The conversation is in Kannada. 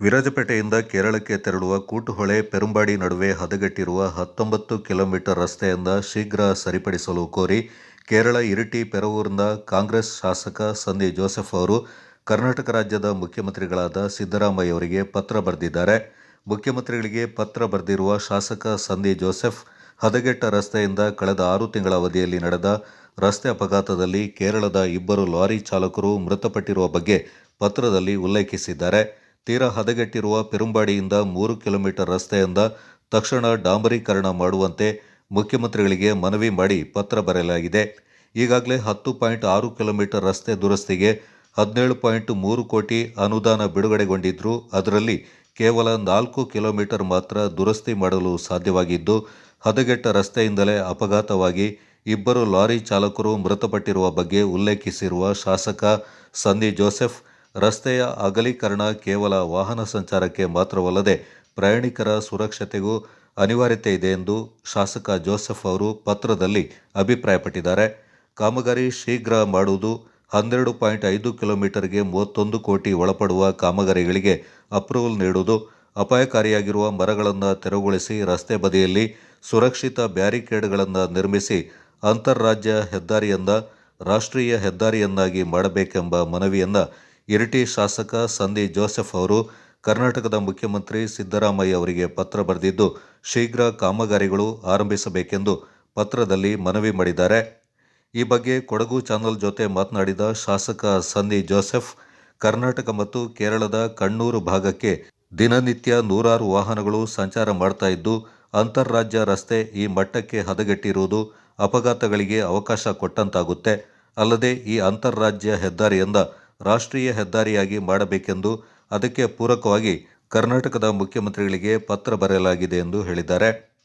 ವಿರಾಜಪೇಟೆಯಿಂದ ಕೇರಳಕ್ಕೆ ತೆರಳುವ ಕೂಟುಹೊಳೆ ಪೆರುಂಬಾಡಿ ನಡುವೆ ಹದಗೆಟ್ಟಿರುವ ಹತ್ತೊಂಬತ್ತು ಕಿಲೋಮೀಟರ್ ರಸ್ತೆಯಿಂದ ಶೀಘ್ರ ಸರಿಪಡಿಸಲು ಕೋರಿ ಕೇರಳ ಇರಿಟಿ ಪೆರವೂರಿನ ಕಾಂಗ್ರೆಸ್ ಶಾಸಕ ಸಂದಿ ಜೋಸೆಫ್ ಅವರು ಕರ್ನಾಟಕ ರಾಜ್ಯದ ಮುಖ್ಯಮಂತ್ರಿಗಳಾದ ಸಿದ್ದರಾಮಯ್ಯ ಅವರಿಗೆ ಪತ್ರ ಬರೆದಿದ್ದಾರೆ. ಮುಖ್ಯಮಂತ್ರಿಗಳಿಗೆ ಪತ್ರ ಬರೆದಿರುವ ಶಾಸಕ ಸಂದಿ ಜೋಸೆಫ್ ಹದಗೆಟ್ಟ ರಸ್ತೆಯಿಂದ ಕಳೆದ ಆರು ತಿಂಗಳ ಅವಧಿಯಲ್ಲಿ ನಡೆದ ರಸ್ತೆ ಅಪಘಾತದಲ್ಲಿ ಕೇರಳದ ಇಬ್ಬರು ಲಾರಿ ಚಾಲಕರು ಮೃತಪಟ್ಟಿರುವ ಬಗ್ಗೆ ಪತ್ರದಲ್ಲಿ ಉಲ್ಲೇಖಿಸಿದ್ದಾರೆ. ತೀರಾ ಹದಗೆಟ್ಟಿರುವ ಪೆರುಂಬಾಡಿಯಿಂದ ಮೂರು ಕಿಲೋಮೀಟರ್ ರಸ್ತೆಯಿಂದ ತಕ್ಷಣ ಡಾಂಬರೀಕರಣ ಮಾಡುವಂತೆ ಮುಖ್ಯಮಂತ್ರಿಗಳಿಗೆ ಮನವಿ ಮಾಡಿ ಪತ್ರ ಬರೆಯಲಾಗಿದೆ. ಈಗಾಗಲೇ ಹತ್ತು ಪಾಯಿಂಟ್ ಆರು ಕಿಲೋಮೀಟರ್ ರಸ್ತೆ ದುರಸ್ತಿಗೆ ಹದಿನೇಳು ಪಾಯಿಂಟ್ ಮೂರು ಕೋಟಿ ಅನುದಾನ ಬಿಡುಗಡೆಗೊಂಡಿದ್ದರೂ ಅದರಲ್ಲಿ ಕೇವಲ ನಾಲ್ಕು ಕಿಲೋಮೀಟರ್ ಮಾತ್ರ ದುರಸ್ತಿ ಮಾಡಲು ಸಾಧ್ಯವಾಗಿದ್ದು, ಹದಗೆಟ್ಟ ರಸ್ತೆಯಿಂದಲೇ ಅಪಘಾತವಾಗಿ ಇಬ್ಬರು ಲಾರಿ ಚಾಲಕರು ಮೃತಪಟ್ಟಿರುವ ಬಗ್ಗೆ ಉಲ್ಲೇಖಿಸಿರುವ ಶಾಸಕ ಸಂದಿ ಜೋಸೆಫ್ ರಸ್ತೆಯ ಅಗಲೀಕರಣ ಕೇವಲ ವಾಹನ ಸಂಚಾರಕ್ಕೆ ಮಾತ್ರವಲ್ಲದೆ ಪ್ರಯಾಣಿಕರ ಸುರಕ್ಷತೆಗೂ ಅನಿವಾರ್ಯತೆ ಇದೆ ಎಂದು ಶಾಸಕ ಜೋಸೆಫ್ ಅವರು ಪತ್ರದಲ್ಲಿ ಅಭಿಪ್ರಾಯಪಟ್ಟಿದ್ದಾರೆ. ಕಾಮಗಾರಿ ಶೀಘ್ರ ಮಾಡುವುದು ಹನ್ನೆರಡು ಪಾಯಿಂಟ್ ಐದು ಕಿಲೋಮೀಟರ್ಗೆ ಮೂವತ್ತೊಂದು ಕೋಟಿ ಒಳಪಡುವ ಕಾಮಗಾರಿಗಳಿಗೆ ಅಪ್ರೂವಲ್ ನೀಡುವುದು, ಅಪಾಯಕಾರಿಯಾಗಿರುವ ಮರಗಳನ್ನು ತೆರವುಗೊಳಿಸಿ ರಸ್ತೆ ಬದಿಯಲ್ಲಿ ಸುರಕ್ಷಿತ ಬ್ಯಾರಿಕೇಡ್ಗಳನ್ನು ನಿರ್ಮಿಸಿ ಅಂತಾರಾಜ್ಯ ಹೆದ್ದಾರಿಯಿಂದ ರಾಷ್ಟ್ರೀಯ ಹೆದ್ದಾರಿಯನ್ನಾಗಿ ಮಾಡಬೇಕೆಂಬ ಮನವಿಯನ್ನು ಇರಿಟಿ ಶಾಸಕ ಸಂದಿ ಜೋಸೆಫ್ ಅವರು ಕರ್ನಾಟಕದ ಮುಖ್ಯಮಂತ್ರಿ ಸಿದ್ದರಾಮಯ್ಯ ಅವರಿಗೆ ಪತ್ರ ಬರೆದಿದ್ದು, ಶೀಘ್ರ ಕಾಮಗಾರಿಗಳು ಆರಂಭಿಸಬೇಕೆಂದು ಪತ್ರದಲ್ಲಿ ಮನವಿ ಮಾಡಿದ್ದಾರೆ. ಈ ಬಗ್ಗೆ ಕೊಡಗು ಚಾನಲ್ ಜೊತೆ ಮಾತನಾಡಿದ ಶಾಸಕ ಸಂದಿ ಜೋಸೆಫ್, ಕರ್ನಾಟಕ ಮತ್ತು ಕೇರಳದ ಕಣ್ಣೂರು ಭಾಗಕ್ಕೆ ದಿನನಿತ್ಯ ನೂರಾರು ವಾಹನಗಳು ಸಂಚಾರ ಮಾಡ್ತಾ ಇದ್ದು ಅಂತಾರಾಜ್ಯ ರಸ್ತೆ ಈ ಮಟ್ಟಕ್ಕೆ ಹದಗೆಟ್ಟಿರುವುದು ಅಪಘಾತಗಳಿಗೆ ಅವಕಾಶ ಕೊಟ್ಟಂತಾಗುತ್ತೆ. ಅಲ್ಲದೆ ಈ ಅಂತಾರಾಜ್ಯ ಹೆದ್ದಾರಿಯಿಂದ ರಾಷ್ಟ್ರೀಯ ಹೆದ್ದಾರಿಯಾಗಿ ಮಾಡಬೇಕೆಂದು ಅದಕ್ಕೆ ಪೂರಕವಾಗಿ ಕರ್ನಾಟಕದ ಮುಖ್ಯಮಂತ್ರಿಗಳಿಗೆ ಪತ್ರ ಬರೆಯಲಾಗಿದೆ ಎಂದು ಹೇಳಿದ್ದಾರೆ.